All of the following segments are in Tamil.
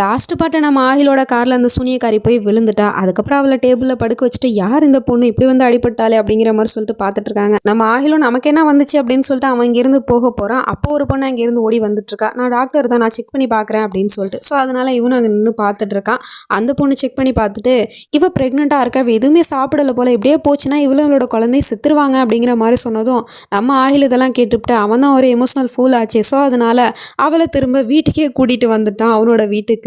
லாஸ்ட் பாட்டை நம்ம ஆகிலோட காரில் அந்த சூனியக்காரி போய் விழுந்துட்டா அதுக்கப்புறம் அவளை டேபிளில் படுக்க வச்சுட்டு யார் இந்த பொண்ணு? இப்படி வந்து அடிபட்டாலே அப்படிங்கிற மாதிரி சொல்லிட்டு பார்த்துட்டு இருக்காங்க. நம்ம ஆகிலோ நமக்கு என்ன வந்துச்சு அப்படின்னு சொல்லிட்டு அவன் இங்கேருந்து போக போகிறான் அப்போ ஒரு பொண்ணு அங்கேருந்து ஓடி வந்துட்டு இருக்கா. நான் டாக்டர் தான் நான் செக் பண்ணி பார்க்குறேன் அப்படின்னு சொல்லிட்டு. ஸோ அதனால இவனும் அங்கே நின்று பார்த்துட்டு இருக்கான். அந்த பொண்ணு செக் பண்ணி பார்த்துட்டு இவ ப்ரெக்னெண்ட்டாக இருக்கா? எதுவுமே சாப்பிடல போல. இப்படியே போச்சுன்னா இவளோட குழந்தை செத்துருவாங்க அப்படிங்கிற மாதிரி சொன்னதும் நம்ம ஆகில் இதெல்லாம் கேட்டுவிட்டு அவன் தான் ஒரு எமோஷனல் ஃபூல் ஆச்சு. ஸோ அதனால அவளை திரும்ப வீட்டுக்கே கூட்டிகிட்டு வந்துட்டான். அவனோட வீட்டுக்கு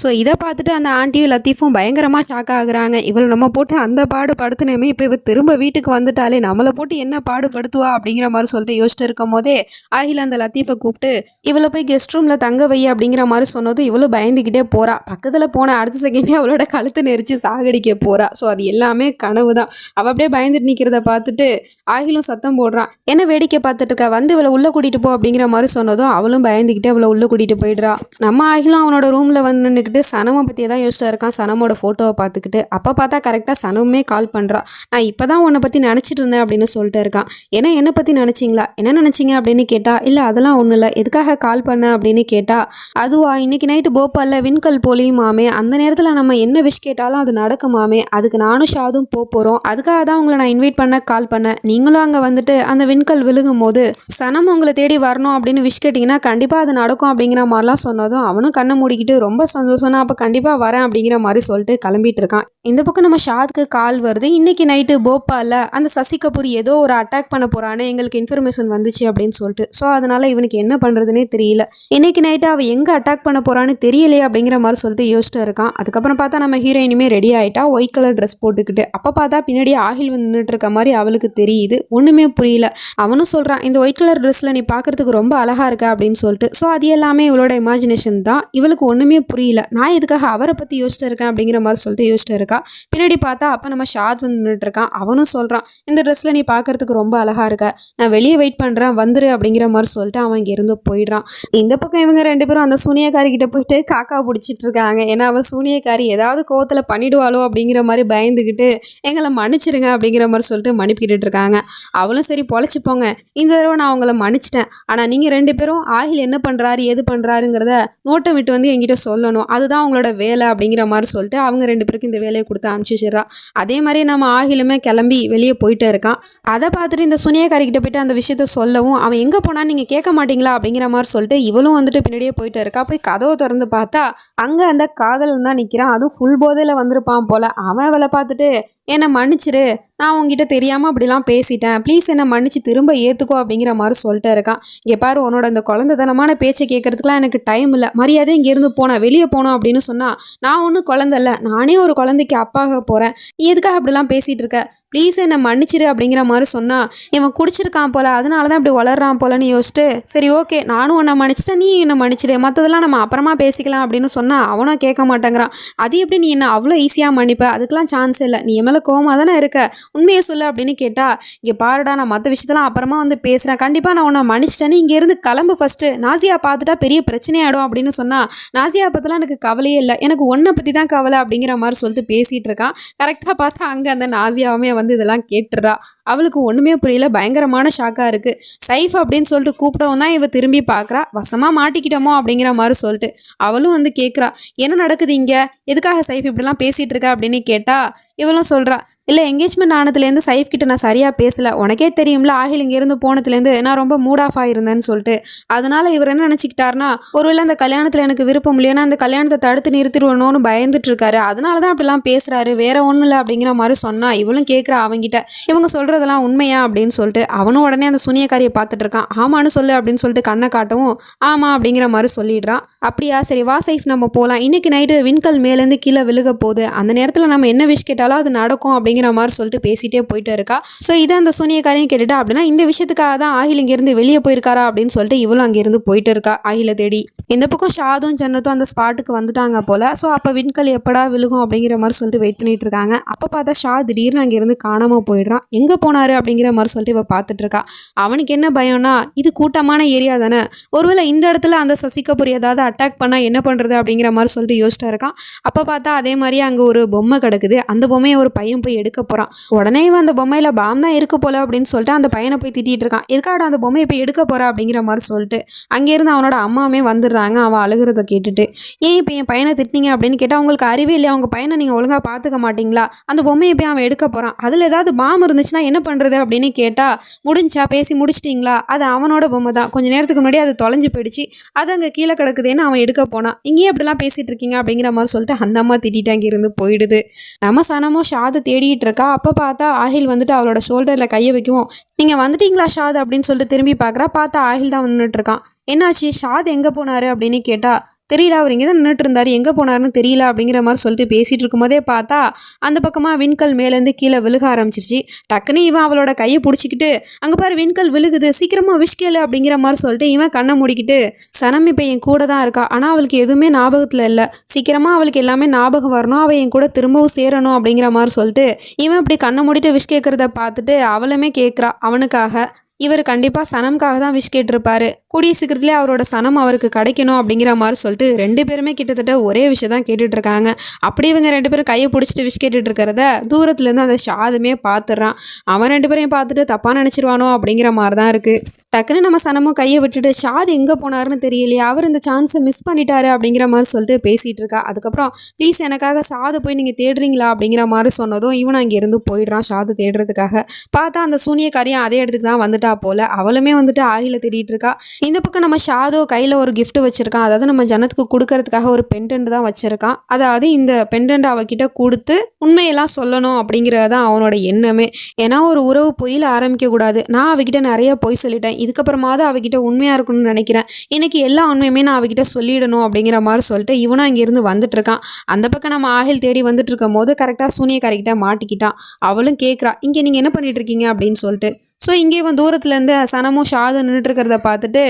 ஸோ இதை பார்த்துட்டு அந்த ஆண்டியும் லத்தீஃபும் பயங்கரமாக ஷாக் ஆகுறாங்க. இவளை நம்ம போட்டு அந்த பாடு படுத்துனேமே இப்போ இவள் திரும்ப வீட்டுக்கு வந்துட்டாலே நம்மளை போட்டு என்ன பாடுபடுத்துவா அப்படிங்கிற மாதிரி சொல்லிட்டு யோசிச்சுட்டு இருக்கும் போதே ஆகில அந்த லத்தீஃபை கூப்பிட்டு இவளை போய் கெஸ்ட் ரூமில் தங்க வை அப்படிங்கிற மாதிரி சொன்னதும் இவளும் பயந்துக்கிட்டே போகிறாள் பக்கத்தில் போன அடுத்த செகண்டே அவளோட கழுத்து நெரிச்சு சாகடிக்க போகிறா ஸோ அது எல்லாமே கனவு தான். அவள் அப்படியே பயந்துட்டு நிற்கிறத பார்த்துட்டு ஆகிலும் சத்தம் போடுறான் என்ன வேடிக்கை பார்த்துட்டு இருக்கா? வந்து இவளை உள்ளே கூட்டிகிட்டு போ அப்படிங்கிற மாதிரி சொன்னதும் அவளும் பயந்துக்கிட்டு அவளை உள்ளே கூட்டிகிட்டு போயிடுறா. நம்ம ஆகிலும் அவனோட ரூமில் வந்து நின்றுக்கிட்டு சனமை பற்றியே தான் யோசிச்சா இருக்கான். சனமோட ஃபோட்டோவை பார்த்துக்கிட்டு அப்போ பார்த்தா கரெக்டாக சனமே கால் பண்ணுறா நான் இப்போ தான் உன்னை பற்றி நினச்சிட்டு இருந்தேன் அப்படின்னு சொல்லிட்டு இருக்கான். ஏன்னா என்னை பற்றி நினச்சிங்களா? என்ன நினச்சிங்க அப்படின்னு கேட்டா இல்லை அதெல்லாம் ஒன்றும் இல்லை. எதுக்காக கால் பண்ண அப்படின்னு கேட்டா அதுவா இன்னைக்கு நைட்டு போபாலில் விண்கல் போலியுமாமே அந்த நேரத்தில் நம்ம என்ன விஷ் கேட்டாலும் அது நடக்குமாமே அதுக்கு நானும் ஷாதும் போக போகிறோம் அதுக்காக தான் உங்களை நான் இன்வைட் பண்ண கால் பண்ணேன் நீங்களும் அங்கே வந்துட்டு அந்த விண்கல் விழுகும் போது சனம் உங்களை தேடி வரணும் அப்படின்னு விஷ் கேட்டிங்கன்னா கண்டிப்பாக அது நடக்கும் அப்படிங்கிற மாதிரிலாம் சொன்னதும் அவனும் கண்ணை மூடிக்கிட்டு ரொம்ப சந்தோஷம்னா அப்போ கண்டிப்பாக வரேன் அப்படிங்கிற மாதிரி சொல்லிட்டு கிளம்பிட்டு இருக்கான். இந்த பக்கம் நம்ம ஷாத்க்கு கால் வருது. இன்னைக்கு நைட்டு போபாலில் அந்த சசி கபூர் ஏதோ ஒரு அட்டாக் பண்ண போகிறான்னு எங்களுக்கு இன்ஃபர்மேஷன் வந்துச்சு அப்படின்னு சொல்லிட்டு. ஸோ அதனால் இவனுக்கு என்ன பண்ணுறதுனே தெரியல. இன்னைக்கு நைட்டு அவள் எங்கே அட்டாக் பண்ண போகிறான்னு தெரியலையே அப்படிங்கிற மாதிரி சொல்லிட்டு யோசிச்சுட்டு இருக்கான். அதுக்கப்புறம் பார்த்தா நம்ம ஹீரோயினுமே ரெடி ஆகிட்டா ஒயிட் கலர் ட்ரெஸ் போட்டுக்கிட்டு. அப்போ பார்த்தா பின்னாடி ஆகில் வந்து நின்றுட்டு இருக்க மாதிரி அவளுக்கு தெரியுது. ஒன்றுமே புரியல. அவனும் சொல்கிறான் இந்த ஒயிட் கலர் ட்ரெஸ்ஸில் நீ பார்க்குறதுக்கு ரொம்ப அழகாக இருக்க அப்படின்னு சொல்லிட்டு. ஸோ அது எல்லாமே இவளோட இமேஜினேஷன் தான். இவளுக்கு ஒன்றுமே புரியல. நான் எதுக்காக அவரை பற்றி யோசிச்சுட்டு இருக்கேன் அப்படிங்கிற மாதிரி சொல்லிட்டு யோசிச்சுட்டு இருக்கா பின்னாடி பார்த்தா அப்போ நம்ம ஷாத் வந்து இருக்கான் அவனும் சொல்கிறான் இந்த ட்ரெஸ்ஸில் நீ பார்க்குறதுக்கு ரொம்ப அழகாக இருக்க. நான் வெளியே வெயிட் பண்ணுறேன் வந்துரு அப்படிங்கிற மாதிரி சொல்லிட்டு அவன் இங்கேருந்து போயிடுறான். இந்த பக்கம் இவங்க ரெண்டு பேரும் அந்த சூனியக்காரிக்கிட்ட போயிட்டு காக்கா பிடிச்சிட்டு இருக்காங்க. ஏன்னா அவள் சூனியக்காரி ஏதாவது கோவத்தில் பண்ணிடுவாளோ அப்படிங்கிற மாதிரி பயந்துக்கிட்டு எங்களை மன்னிச்சிடுங்க அப்படிங்கிற மாதிரி சொல்லிட்டு மன்னிப்பிக்கிட்டு இருக்காங்க. அவளும் சரி பொழைச்சிப்போங்க இந்த தடவை நான் அவங்கள மன்னிச்சிட்டேன். ஆனால் நீங்கள் ரெண்டு பேரும் ஆகில் என்ன பண்ணுறாரு எது பண்ணுறாருங்கிறத நோட்டை விட்டு வந்து என்கிட்ட சொல்லணும். அதுதான் அவங்களோட வேலை அப்படிங்கிற மாதிரி சொல்லிட்டு அவங்க ரெண்டு பேருக்கு இந்த வேலையை கொடுத்து அனுப்பிச்சி வச்சிடறா. அதே மாதிரி நம்ம ஆகிலுமே கிளம்பி வெளியே போயிட்டே இருக்கான். அதை பார்த்துட்டு இந்த சுனியக்காரிக்கிட்ட போயிட்டு அந்த விஷயத்த சொல்லவும் அவன் எங்கே போனால் நீங்கள் கேட்க மாட்டீங்களா? அப்படிங்கிற மாதிரி சொல்லிட்டு இவளும் வந்துட்டு பின்னாடியே போயிட்டு இருக்கா. போய் கதவை திறந்து பார்த்தா அங்கே அந்த காதல் தான் நிற்கிறான் அதுவும் ஃபுல் போதையில் வந்திருப்பான் போல். அவன் அவளை பார்த்துட்டு என்னை மன்னிச்சிரு. நான் உங்ககிட்ட தெரியாமல் அப்படிலாம் பேசிட்டேன். ப்ளீஸ் என்னை மன்னிச்சு திரும்ப ஏற்றுக்கோ அப்படிங்கிற மாதிரி சொல்லிட்டு இருக்கான் இங்கே பாரு உன்னோட இந்த குழந்தைத்தனமான பேச்சை கேட்கறதுக்குலாம் எனக்கு டைம் இல்லை. மரியாதை இங்கேருந்து போனேன் வெளியே போனோம் அப்படின்னு சொன்னால் நான் ஒன்றும் குழந்த இல்லை. நானே ஒரு குழந்தைக்கு அப்பாக போகிறேன் நீ எதுக்காக அப்படிலாம் பேசிகிட்டு இருக்க? ப்ளீஸ் என்னை மன்னிச்சிரு அப்படிங்கிற மாதிரி சொன்னால் இவன் குடிச்சிருக்கான் போல அதனால தான் இப்படி வளர்றான் போலன்னு யோசிச்சுட்டு சரி ஓகே நானும் உன்னை மன்னிச்சிட்டேன் நீ என்னை மன்னிச்சிடு. மற்றதெல்லாம் நம்ம அப்புறமா பேசிக்கலாம் அப்படின்னு சொன்னால் அவனும் கேட்க மாட்டேங்கிறான். அது எப்படி நீ என்ன அவ்வளோ ஈஸியாக மன்னிப்ப? அதுக்கெலாம் சான்ஸ் இல்லை. நீ மேலே மேலே கோவமாக தானே இருக்க? உண்மையை சொல்லு அப்படின்னு கேட்டால் இங்கே பாருடா நான் மற்ற விஷயத்தெல்லாம் அப்புறமா வந்து பேசுகிறேன் கண்டிப்பாக நான் உன்னை மன்னிச்சிட்டேன்னு இங்கேருந்து கிளம்பு ஃபஸ்ட்டு நாசியா பார்த்துட்டா பெரிய பிரச்சனையாயிடும் அப்படின்னு சொன்னால் நாசியா பற்றிலாம் எனக்கு கவலையே இல்லை. எனக்கு ஒன்றை பற்றி தான் கவலை அப்படிங்கிற மாதிரி சொல்லிட்டு பேசிகிட்டு இருக்கான் கரெக்டாக பார்த்தா அங்கே அந்த நாசியாவுமே வந்து இதெல்லாம் கேட்டுறா. அவளுக்கு ஒன்றுமே புரியல. பயங்கரமான ஷாக்காக இருக்குது சைஃப் அப்படின்னு சொல்லிட்டு கூப்பிடவும் தான் இவ திரும்பி பார்க்குறா. வசமாக மாட்டிக்கிட்டோமோ அப்படிங்கிற மாதிரி சொல்லிட்டு அவளும் வந்து கேட்குறா என்ன நடக்குது இங்கே? எதுக்காக சைஃப் இப்படிலாம் பேசிகிட்டு இருக்கா அப்படின்னு கேட்டால் இவளும் சொல்கிறா இல்லை எங்கேஜ்மெண்ட் ஆனதுலேருந்து சைஃப் கிட்ட நான் சரியாக பேசலை. உனக்கே தெரியும்ல ஆகில் இங்கேருந்து போனதுலேருந்து நான் ரொம்ப மூட் ஆஃப் ஆகிருந்தேன்னு சொல்லிட்டு. அதனால இவர் என்ன நினச்சிக்கிட்டாருனா ஒருவேளை அந்த கல்யாணத்தில் எனக்கு விருப்பம் இல்லைன்னா அந்த கல்யாணத்தை தடுத்து நிறுத்திடுவணும்னு பயந்துட்டு இருக்காரு அதனால தான் அப்படிலாம் பேசுகிறாரு வேற ஒன்றும் இல்லை அப்படிங்கிற மாதிரி சொன்னால் இவளும் கேட்குறா அவங்கிட்ட இவங்க சொல்கிறதெல்லாம் உண்மையா? அப்படின்னு சொல்லிட்டு அவனும் உடனே அந்த சுனியக்காரியை பார்த்துட்டு இருக்கான். ஆமான்னு சொல்லு அப்படின்னு சொல்லிட்டு கண்ணை காட்டவும் ஆமாம் அப்படிங்கிற மாதிரி சொல்லிடுறான். அப்படியா? சரி வா சைஃப் நம்ம போகலாம் இன்றைக்கி நைட்டு விண்கல் மேலேருந்து கீழே விழுக போகுது. அந்த நேரத்தில் நம்ம என்ன விஷ் கேட்டாலும் அது நடக்கும் அப்படிங்கிற மாதிரி சொல்லிட்டு பேசிகிட்டே போயிட்டு இருக்கா. ஸோ இதை அந்த சூனியக்காரையும் கேட்டுட்டா அப்படின்னா இந்த விஷயத்துக்காக தான் ஆகில் இங்கேருந்து வெளியே போயிருக்காரா அப்படின்னு சொல்லிட்டு இவளும் அங்கேருந்து போயிட்டு இருக்கா ஆகில தேடி. இந்த பக்கம் ஷாதும் ஜன்னத்தும் அந்த ஸ்பாட்டுக்கு வந்துட்டாங்க போல். ஸோ அப்போ விண்கல் எப்படா விழுகும் அப்படிங்கிற மாதிரி சொல்லிட்டு வெயிட் பண்ணிட்டு இருக்காங்க. அப்போ பார்த்தா ஷா திடீர்னு அங்கேருந்து காணாமல் போயிடுறான். எங்கே போனார் அப்படிங்கிற மாதிரி சொல்லிட்டு இவள் பார்த்துட்டு இருக்கா. அவனுக்கு என்ன பயம்னா இது கூட்டமான ஏரியா தானே. ஒருவேளை இந்த இடத்துல அந்த சசி ஏதாவது அட்டாக் பண்ணால் என்ன பண்ணுறது அப்படிங்கிற மாதிரி சொல்லிட்டு யோசிச்சா இருக்கான். அப்போ பார்த்தா அதே மாதிரி அங்கே ஒரு பொம்மை கிடக்குது. அந்த பொம்மையை ஒரு பையன் போய் எடுக்க போகிறான் உடனே இவன் அந்த பொம்மையில் பாம் தான் இருக்க போல அப்படின்னு சொல்லிட்டு அந்த பையனை போய் திட்டிகிட்டு இருக்கான். எதுக்காட அந்த பொம்மையை போய் எடுக்க போகிறா அப்படிங்கிற மாதிரி சொல்லிட்டு அங்கேருந்து அவனோட அம்மாவுமே வந்துடுறாங்க. அவன் அழுகிறத கேட்டுட்டு. ஏன் இப்போ என் பையனை திட்டினீங்க? அப்படின்னு கேட்டால் உங்களுக்கு அறிவே இல்லையா? அவங்க பையனை நீங்கள் ஒழுங்காக பார்த்துக்க மாட்டீங்களா? அந்த பொம்மையை போய் அவன் எடுக்க போகிறான் அதில் ஏதாவது பாம் இருந்துச்சுன்னா என்ன பண்ணுறது அப்படின்னு கேட்டால் முடிஞ்சா பேசி முடிச்சிட்டிங்களா? அது அவனோட பொம்மை தான். கொஞ்சம் நேரத்துக்கு முன்னாடி அது தொலைஞ்சு போயிடுச்சு. அது அங்கே கீழே கிடக்குதுன்னு அவன் எடுக்க போனான் இங்கேயே அப்படிலாம் பேசிகிட்டு இருக்கீங்க அப்படிங்கிற மாதிரி சொல்லிட்டு அந்த அம்மா திட்டிட்டு அங்கேருந்து போயிடுது. நம்ம சனமும் ஷாதை தேடிட்டு இருக்கா. அப்போ பார்த்தா ஆஹில் வந்துட்டு அவளோட ஷோல்டரில் கையை வைக்குவோம் நீங்கள் வந்துட்டீங்களா ஷாத்? அப்படின்னு சொல்லிட்டு திரும்பி பார்க்குறா. பார்த்தா ஆஹில் தான் வந்துட்டு இருக்கான். என்னாச்சு? ஷாத் எங்கே போனாரு? அப்படின்னு கேட்டா தெரியல அவர் இங்கே தான் நின்றுட்டு இருந்தார் எங்கே போனாருன்னு தெரியல அப்படிங்கிற மாதிரி சொல்லிட்டு பேசிகிட்டு இருக்கும்போதே பார்த்தா அந்த பக்கமாக விண்கல் மேலேருந்து கீழே விழுக ஆரம்பிச்சிருச்சு. டக்குன்னு இவன் அவளோட கையை பிடிச்சிக்கிட்டு அங்கே பாரு விண்கல் விழுகுது. சீக்கிரமாக விஷ்கேலு அப்படிங்கிற மாதிரி சொல்லிட்டு இவன் கண்ணை மூடிக்கிட்டு சனம் இப்போ என் கூட தான் இருக்கா? ஆனால் அவளுக்கு எதுவுமே ஞாபகத்தில் இல்லை. சீக்கிரமாக அவளுக்கு எல்லாமே ஞாபகம் வரணும். அவள் என் கூட திரும்பவும் சேரணும் அப்படிங்கிற மாதிரி சொல்லிட்டு இவன் இப்படி கண்ணை மூடிட்டு விஷ் கேட்குறத பார்த்துட்டு அவளுமே கேட்குறா அவனுக்காக இவர் கண்டிப்பாக சனம்காக தான் விஷ் கேட்டிருப்பாரு. கூடிய சீக்கிரத்திலே அவரோட சனம் அவருக்கு கிடைக்கணும் அப்படிங்கிற மாதிரி சொல்லிட்டு ரெண்டு பேருமே கிட்டத்தட்ட ஒரே விஷயம் தான் கேட்டுட்டு இருக்காங்க அப்படி இவங்க ரெண்டு பேரும் கையை பிடிச்சிட்டு விஷ் கேட்டுட்டு இருக்கிறத தூரத்துலேருந்து அந்த ஷாதுமே பார்த்துடுறான். அவன் ரெண்டு பேரையும் பார்த்துட்டு தப்பாக நினச்சிருவானோ அப்படிங்கிற மாதிரி தான் இருக்குது டக்குன்னு நம்ம சனமும் கையை விட்டுட்டு ஷாத் எங்கே போனாருன்னு தெரியலையே அவர் இந்த சான்ஸை மிஸ் பண்ணிட்டாரு அப்படிங்கிற மாதிரி சொல்லிட்டு பேசிகிட்டு இருக்கா. அதுக்கப்புறம் ப்ளீஸ் எனக்காக ஷாதை போய் நீங்கள் தேடுறீங்களா அப்படிங்கிற மாதிரி சொன்னதும் இவன் அங்கேருந்து போயிடுறான் ஷாதை தேடுறதுக்காக. பார்த்தா அந்த சூனியக்காரியும் அதே இடத்துக்கு தான் வந்துட்டா போல. அவளுமே வந்துட்டு ஆயில தேடிட்டு இருக்கா. இந்த பக்கம் நம்ம ஷாதோ கையில் ஒரு கிஃப்ட் வச்சுருக்கான். அதாவது நம்ம ஜனத்துக்கு கொடுக்கறதுக்காக ஒரு பெண்டன்ட் தான் வச்சுருக்கான். அதாவது இந்த பெண்டன்ட் அவகிட்ட கொடுத்து உண்மையெல்லாம் சொல்லணும் அப்படிங்கிறது தான் அவனோட எண்ணமே. ஏன்னா ஒரு உறவு பொய்யில் ஆரம்பிக்க கூடாது நான் அவகிட்ட நிறைய பொய் சொல்லிட்டேன். இதுக்கப்புறமாவது அவகிட்ட உண்மையாக இருக்கணும்னு நினைக்கிறேன். எனக்கு எல்லா உண்மையுமே நான் அவகிட்ட சொல்லிடணும் அப்படிங்கிற மாதிரி சொல்லிட்டு இவனும் அங்கேருந்து வந்துட்டு இருக்கான் அந்த பக்கம் நம்ம ஆகில் தேடி வந்துட்டு இருக்கும் போது கரெக்டாக சூனியக்காரிக்கிட்ட மாட்டிக்கிட்டான். அவளும் கேட்குறா இங்கே நீங்கள் என்ன பண்ணிட்டு இருக்கீங்க அப்படின்னு சொல்லிட்டு. ஸோ இங்கே இவன் தூரத்துலேருந்து சனமும் ஷாதும் நின்றுட்டு இருக்கிறத பார்த்துட்டு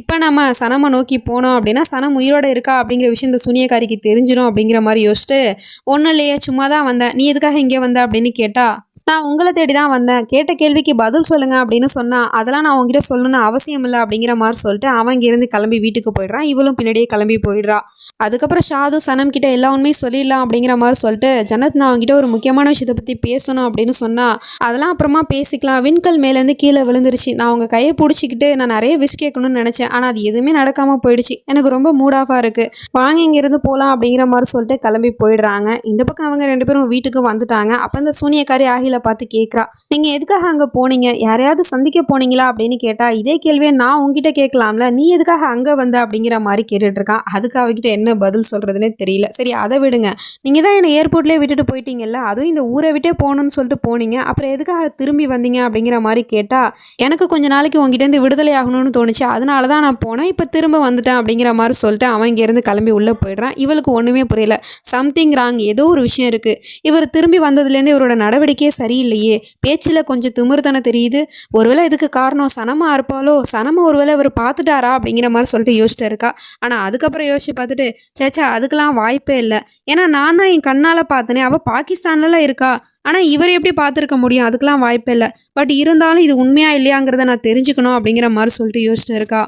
இப்போ நம்ம சனமை நோக்கி போனோம் அப்படின்னா சனம் உயிரோட இருக்கா? அப்படிங்கிற விஷயம் இந்த சூனியக்காரிக்கு தெரிஞ்சிடும் அப்படிங்கிற மாதிரி யோசிச்சுட்டு ஒன்றும் இல்லையே சும்மா தான் வந்தேன். நீ எதுக்காக இங்கே வந்த? அப்படின்னு கேட்டால் நான் உங்களை தேடி தான் வந்தேன். கேட்ட கேள்விக்கு பதில் சொல்லுங்க அப்படின்னு சொன்னால் அதெல்லாம் நான் உங்ககிட்ட சொல்லணும்னு அவசியம் இல்லை அப்படிங்கிற மாதிரி சொல்லிட்டு அவன் இங்கேருந்து கிளம்பி வீட்டுக்கு போயிடுறான். இவளும் பின்னாடியே கிளம்பி போயிடுறா. அதுக்கப்புறம் ஷாது சனம் கிட்ட எல்லா உண்மையும் சொல்லிடலாம் அப்படிங்கிற மாதிரி சொல்லிட்டு ஜனத் நான் அவங்ககிட்ட ஒரு முக்கியமான விஷயத்தை பற்றி பேசணும் அப்படின்னு சொன்னால் அதெல்லாம் அப்புறமா பேசிக்கலாம். விண்கல் மேலேருந்து கீழே விழுந்துருச்சு. நான் அவங்க கையை பிடிச்சிக்கிட்டு நான் நிறைய விஷ் கேட்கணும்னு நினச்சேன். ஆனால் அது எதுவுமே நடக்காமல் போயிடுச்சு. எனக்கு ரொம்ப மூடாஃபாக இருக்குது வாங்க இங்கேருந்து போகலாம் அப்படிங்கிற மாதிரி சொல்லிட்டு கிளம்பி போயிடுறாங்க. இந்த பக்கம் அவங்க ரெண்டு பேரும் வீட்டுக்கு வந்துட்டாங்க. அப்போ இந்த சூனியக்காரி ஆகில பார்த்து கேட்குறா நீங்கள் எதுக்காக அங்கே போனீங்க? யாரையாவது சந்திக்க போனீங்களா? அப்படின்னு கேட்டால் இதே கேள்வியை நான் உங்ககிட்ட கேட்கலாம்ல. நீ எதுக்காக அங்கே வந்த? அப்படிங்கிற மாதிரி கேட்டுட்ருக்கான் அதுக்கு அவகிட்ட என்ன பதில் சொல்கிறதுனே தெரியல. சரி அதை விடுங்க. நீங்கள் தான் என்னை ஏர்போர்ட்லேயே விட்டுட்டு போயிட்டீங்கல்ல? அதுவும் இந்த ஊரை விட்டே போகணும்னு சொல்லிட்டு போனீங்க. அப்புறம் எதுக்காக திரும்பி வந்தீங்க? அப்படிங்கிற மாதிரி கேட்டால் எனக்கு கொஞ்ச நாளைக்கு உங்ககிட்டேருந்து விடுதலை ஆகணும்னு தோணுச்சு. அதனால தான் நான் போனேன். இப்போ திரும்ப வந்துட்டேன். அப்படிங்கிற மாதிரி சொல்லிட்டு அவன் இங்கேருந்து கிளம்பி உள்ளே போயிடுறான். இவளுக்கு ஒன்றுமே புரியல. Something wrong. ஏதோ ஒரு விஷயம் இருக்குது இவர் திரும்பி வந்ததுலேருந்து இவரோட நடவடிக்கையே சரியில்லையே. பேச்சில் கொஞ்சம் திமிர்தானே தெரியுது. ஒருவேளை இதுக்கு காரணம் சனமாக இருப்பாளோ? சனமா ஒருவேளை அவர் பார்த்துட்டாரா அப்படிங்கிற மாதிரி சொல்லிட்டு யோசிச்சுட்டு இருக்கா. ஆனால் அதுக்கப்புறம் யோசிச்சு பார்த்துட்டு சேச்சா அதுக்கெல்லாம் வாய்ப்பே இல்லை. ஏன்னா நான் தான் என் கண்ணால் பார்த்தனே. அவள் பாகிஸ்தான்லலாம் இருக்கா? ஆனால் இவர் எப்படி பார்த்துருக்க முடியும்? அதுக்கெல்லாம் வாய்ப்பே இல்லை. பட் இருந்தாலும் இது உண்மையாக இல்லையாங்கிறத நான் தெரிஞ்சுக்கணும் அப்படிங்கிற மாதிரி சொல்லிட்டு யோசிச்சுட்டு இருக்கா.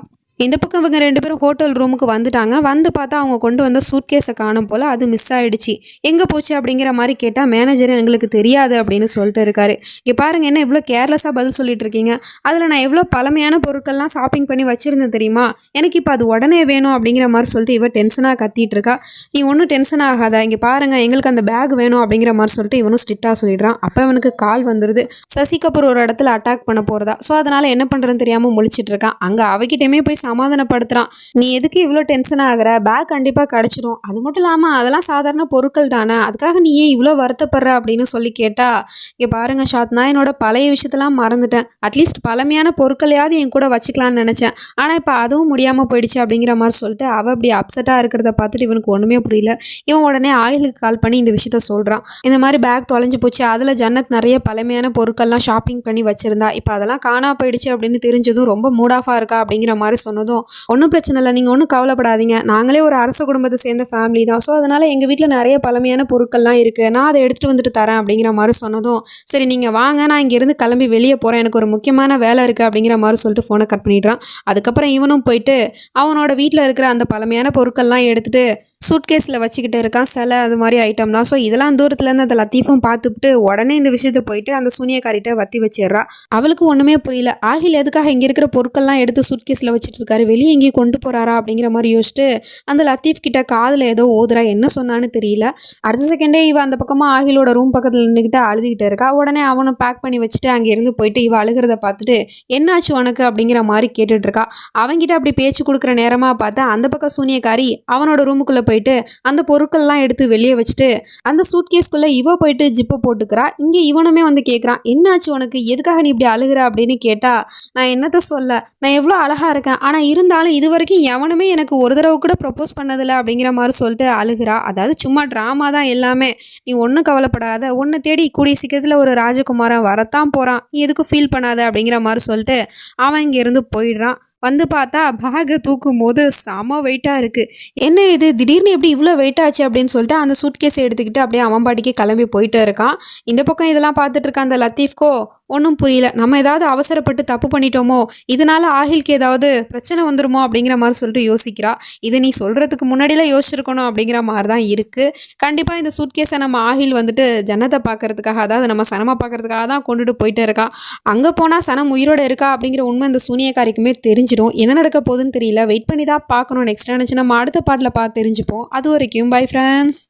இந்த பக்கம் இவங்க ரெண்டு பேரும் ஹோட்டல் ரூமுக்கு வந்துட்டாங்க. வந்து பார்த்தா அவங்க கொண்டு வந்த சூட்கேஸை காணும் போல் அது மிஸ் ஆகிடுச்சு எங்கே போச்சு அப்படிங்கிற மாதிரி கேட்டால் மேனேஜர் எங்களுக்கு தெரியாது அப்படின்னு சொல்லிட்டு இருக்காரு. இங்கே பாருங்க என்ன இவ்வளோ கேர்லெஸ்ஸாக பதில் சொல்லிட்டு இருக்கீங்க. அதில் நான் எவ்வளோ பழமையான பொருட்கள்லாம் ஷாப்பிங் பண்ணி வச்சுருந்தேன் தெரியுமா? எனக்கு இப்போ அது உடனே வேணும் அப்படிங்கிற மாதிரி சொல்லிட்டு இவன் டென்ஷனாக கத்திட்டு இருக்கா. நீ ஒன்றும் டென்ஷன் ஆகாத. இங்கே பாருங்க எங்களுக்கு அந்த பேக் வேணும் அப்படிங்கிற மாதிரி சொல்லிட்டு இவனும் ஸ்ட்ரிக்டாக சொல்லிடுறான். அப்போ இவனுக்கு கால் வந்துடுது சசி கபூர் ஒரு இடத்துல அட்டாக் பண்ண போகிறதா ஸோ அதனால் என்ன பண்ணுறதுன்னு தெரியாமல் முழிச்சிட்டு இருக்கான். அங்கே அவகிட்டமே போய் சமாதானப்படுத்துகிறான் நீ எதுக்கு இவ்வளோ டென்ஷன் ஆகுற? பேக் கண்டிப்பாக கிடச்சிடும் அது மட்டும் இல்லாமல் அதெல்லாம் சாதாரண பொருட்கள் தானே. அதுக்காக நீ ஏன் இவ்வளோ வருத்தப்படுற அப்படின்னு சொல்லி கேட்டா இங்கே பாருங்க ஷாத் நான் என்னோட பழைய விஷயத்தெல்லாம் மறந்துட்டேன். அட்லீஸ்ட் பழமையான பொருட்களையாவது என் கூட வச்சுக்கலான்னு நினச்சேன். ஆனால் இப்போ அதுவும் முடியாமல் போயிடுச்சு அப்படிங்கிற மாதிரி சொல்லிட்டு அவள் அப்படி அப்செட்டாக இருக்கிறத பார்த்துட்டு இவனுக்கு ஒன்றுமே புரியல. இவன் உடனே ஆயிலுக்கு கால் பண்ணி இந்த விஷயத்த சொல்கிறான் இந்த மாதிரி பேக் தொலைஞ்சு போச்சு. அதில் ஜன்னத் நிறைய பழமையான பொருட்கள்லாம் ஷாப்பிங் பண்ணி வச்சுருந்தா இப்போ அதெல்லாம் காணா போயிடுச்சு அப்படின்னு தெரிஞ்சதும் ரொம்ப மூட் ஆஃபாக இருக்கா அப்படிங்கிற மாதிரி சொன்ன சொன்னதும் ஒன்றும் பிரச்சனை இல்லை நீங்கள் ஒன்றும் கவலைப்படாதீங்க. நாங்களே ஒரு அரச குடும்பத்தை சேர்ந்த ஃபேமிலி தான். ஸோ அதனால் எங்கள் வீட்டில் நிறைய பழமையான பொருட்கள்லாம் இருக்குது நான் அதை எடுத்துகிட்டு வந்துட்டு தரேன் அப்படிங்கிற மாதிரி சொன்னதும் சரி நீங்கள் வாங்க. நான் இங்கேருந்து கிளம்பி வெளியே போகிறேன் எனக்கு ஒரு முக்கியமான வேலை இருக்குது அப்படிங்கிற மாதிரி சொல்லிட்டு ஃபோனை கட் பண்ணிடுறான். அதுக்கப்புறம் இவனும் போயிட்டு அவனோட வீட்டில் இருக்கிற அந்த பழமையான பொருட்கள்லாம் எடுத்துகிட்டு சூட்கேஸில் வச்சுக்கிட்டு இருக்கான் சிலை அது மாதிரி ஐட்டம்லாம். ஸோ இதெல்லாம் தூரத்துலேருந்து அந்த லத்தீஃபும் பார்த்துட்டு உடனே இந்த விஷயத்தை போயிட்டு அந்த சூனியக்காரிட்ட வத்தி வச்சிடுறா. அவளுக்கு ஒன்றுமே புரியல. ஆகில் எதுக்காக இங்கே இருக்கிற பொருட்கள்லாம் எடுத்து சூட்கேஸில் வச்சுட்டு இருக்காரு? வெளியே எங்கேயும் கொண்டு போகிறாரா அப்படிங்கிற மாதிரி யோசிச்சுட்டு அந்த லத்தீஃப் கிட்ட காதில் ஏதோ ஓதுறா. என்ன சொன்னான்னு தெரியல. அடுத்த செகண்டே இவ அந்த பக்கமாக ஆகிலோட ரூம் பக்கத்தில் நின்றுக்கிட்டு அழுதுகிட்டு இருக்கா. உடனே அவனும் பேக் பண்ணி வச்சுட்டு அங்கேருந்து போயிட்டு இவ அழுகிறத பார்த்துட்டு என்னாச்சு உனக்கு? அப்படிங்கிற மாதிரி கேட்டுட்டு இருக்கா. அவன்கிட்ட அப்படி பேச்சு கொடுக்குற நேரமாக பார்த்தா அந்த பக்கம் சூனியக்காரி அவனோட ரூமுக்குள்ளே போயிட்டு அந்த பொருட்கள்லாம் எடுத்து வெளியே வச்சுட்டு அந்த சூட்கேஸ்க்குள்ளே இவ போயிட்டு ஜிப்பை போட்டுக்கிறா. இங்கே இவனுமே வந்து கேட்குறான் என்னாச்சு உனக்கு? எதுக்காக நீ இப்படி அழுகிற? அப்படின்னு கேட்டால் நான் என்னத்த சொல்ல? நான் எவ்வளோ அழகாக இருக்கேன். ஆனால் இருந்தாலும் இது வரைக்கும் எவனுமே எனக்கு ஒரு தடவை கூட ப்ரப்போஸ் பண்ணதில்லை அப்படிங்கிற மாதிரி சொல்லிட்டு அழுகிறா. அதாவது சும்மா ட்ராமா தான் எல்லாமே. நீ ஒன்றும் கவலைப்படாத. உன்னை தேடி கூடிய சீக்கிரத்தில் ஒரு ராஜகுமாரன் வரத்தான் போகிறான் நீ எதுக்கும் ஃபீல் பண்ணாத அப்படிங்கிற மாதிரி சொல்லிட்டு அவன் இங்கேருந்து போயிடுறான். வந்து பார்த்தா பேகை தூக்கும் போது செம வெயிட்டாக இருக்குது என்ன இது? திடீர்னு எப்படி இவ்வளோ வெயிட் ஆச்சு? அப்படின்னு சொல்லிட்டு அந்த சூட்கேஸை எடுத்துக்கிட்டு அப்படியே அவன் பாட்டிக்கு கிளம்பி போயிட்டு இருக்கான். இந்த பக்கம் இதெல்லாம் பார்த்துட்டு இருக்க அந்த லத்தீஃப்கோ ஒன்றும் புரியல. நம்ம ஏதாவது அவசரப்பட்டு தப்பு பண்ணிட்டோமோ இதனால ஆகில்க்கு ஏதாவது பிரச்சனை வந்துருமோ அப்படிங்கிற மாதிரி சொல்லிட்டு யோசிக்கிறா. இதை நீ சொல்கிறதுக்கு முன்னாடிலாம் யோசிச்சிருக்கணும் அப்படிங்கிற மாதிரி தான் இருக்குது கண்டிப்பாக இந்த சூட்கேஸை நம்ம ஆகில் வந்துட்டு ஜன்னத்தை பார்க்கறதுக்காக அதாவது நம்ம சனமாக பார்க்கறதுக்காக தான் கொண்டுட்டு போயிட்டே இருக்கா. அங்கே போனால் சனம் உயிரோட இருக்கா அப்படிங்கிற உண்மை இந்த சூனியக்காரிக்குமே தெரிஞ்சிடும். என்ன நடக்க போகுதுன்னு தெரியல. வெயிட் பண்ணி தான் பார்க்கணும் நெக்ஸ்ட் நினச்சி நம்ம அடுத்த பாட்டில் பார்த்து தெரிஞ்சுப்போம். அது வரைக்கும் பை ஃப்ரெண்ட்ஸ்